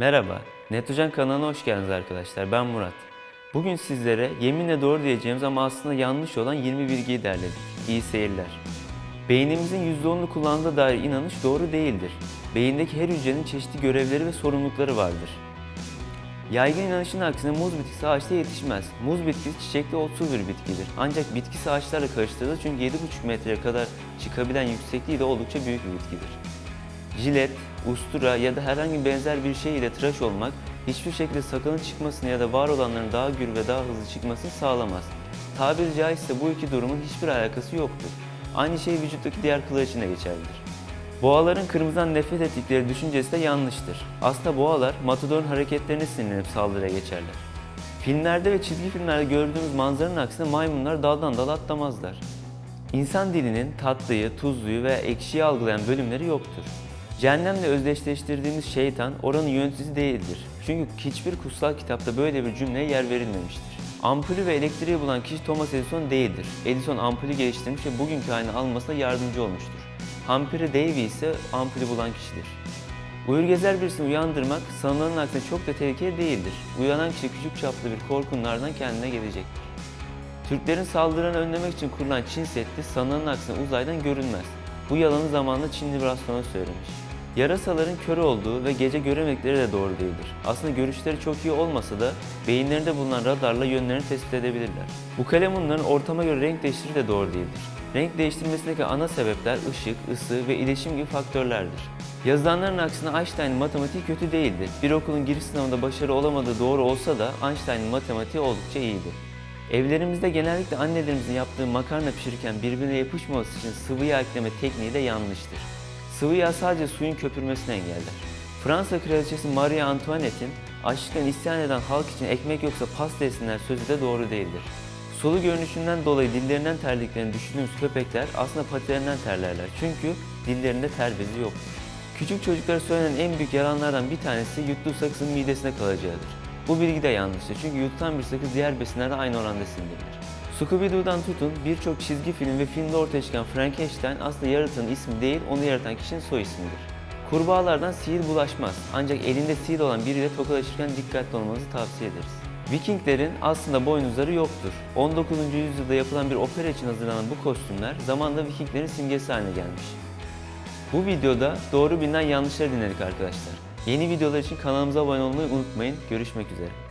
Merhaba, Netocan kanalına hoş geldiniz arkadaşlar. Ben Murat. Bugün sizlere yeminle doğru diyeceğimiz ama aslında yanlış olan 20 bilgiyi derledik. İyi seyirler. Beynimizin %10'unu kullandığı dair inanış doğru değildir. Beyindeki her hücrenin çeşitli görevleri ve sorumlulukları vardır. Yaygın inanışın aksine muz bitkisi ağaçta yetişmez. Muz bitkisi çiçekli otsu bir bitkidir. Ancak bitkisi ağaçlarla karıştırılır çünkü 7,5 metreye kadar çıkabilen yüksekliği de oldukça büyük bir bitkidir. Jilet, ustura ya da herhangi benzer bir şey ile tıraş olmak hiçbir şekilde sakalın çıkmasını ya da var olanların daha gür ve daha hızlı çıkmasını sağlamaz. Tabiri caizse bu iki durumun hiçbir alakası yoktur. Aynı şey vücuttaki diğer kıllar için de geçerlidir. Boğaların kırmızıdan nefret ettikleri düşüncesi de yanlıştır. Aslında boğalar matadorun hareketlerine sinirlenip saldırıya geçerler. Filmlerde ve çizgi filmlerde gördüğümüz manzaranın aksine maymunlar daldan dala atlamazlar. İnsan dilinin tatlıyı, tuzluyu ve ekşiyi algılayan bölümleri yoktur. Cehennemle özdeşleştirdiğimiz şeytan oranın yöneticisi değildir. Çünkü hiçbir kutsal kitapta böyle bir cümleye yer verilmemiştir. Ampulü ve elektriği bulan kişi Thomas Edison değildir. Edison ampulü geliştirmiş ve bugünkü haline almasına yardımcı olmuştur. Humphrey Davy ise ampulü bulan kişidir. Uyur gezer birisini uyandırmak sanılanın aksine çok da tehlikeli değildir. Uyanan kişi küçük çaplı bir korkunlardan kendine gelecektir. Türklerin saldırılarını önlemek için kurulan Çin Seddi sanılanın aksine uzaydan görünmez. Bu yalanı zamanında Çinli bir astronom söylemiş. Yarasaların kör olduğu ve gece göremedikleri de doğru değildir. Aslında görüşleri çok iyi olmasa da beyinlerinde bulunan radarla yönlerini tespit edebilirler. Bu kalemunların ortama göre renk değiştirdiği de doğru değildir. Renk değiştirmesindeki ana sebepler ışık, ısı ve iletişim gibi faktörlerdir. Yazılanların aksine Einstein'ın matematiği kötü değildi. Bir okulun giriş sınavında başarı olamadığı doğru olsa da Einstein'ın matematiği oldukça iyiydi. Evlerimizde genellikle annelerimizin yaptığı makarna pişirirken birbirine yapışmaması için sıvı yağ ekleme tekniği de yanlıştır. Sıvı yağ sadece suyun köpürmesini engeller. Fransa kraliçesi Marie Antoinette'in açlıktan isyan eden halk için ekmek yoksa pasta yesinler sözü de doğru değildir. Sulu görünüşünden dolayı dillerinden terlediklerini düşündüğümüz köpekler aslında patilerinden terlerler çünkü dillerinde ter bezi yoktur. Küçük çocuklara söylenen en büyük yalanlardan bir tanesi yuttuğu sakızın midesine kalacağıdır. Bu bilgi de yanlıştır çünkü yutulan bir sakız diğer besinlerle aynı oranda sindirilir. Scooby-Doo'dan tutun birçok çizgi film ve filmde ortaya çıkan Frankenstein aslında yaratanın ismi değil, onu yaratan kişinin soy ismidir. Kurbağalardan sihir bulaşmaz ancak elinde sihir olan biriyle tokalaşırken dikkatli olmanızı tavsiye ederiz. Vikinglerin aslında boynuzları yoktur. 19. yüzyılda yapılan bir opera için hazırlanan bu kostümler zamanla Vikinglerin simgesi haline gelmiş. Bu videoda doğru bilinen yanlışları dinledik arkadaşlar. Yeni videolar için kanalımıza abone olmayı unutmayın. Görüşmek üzere.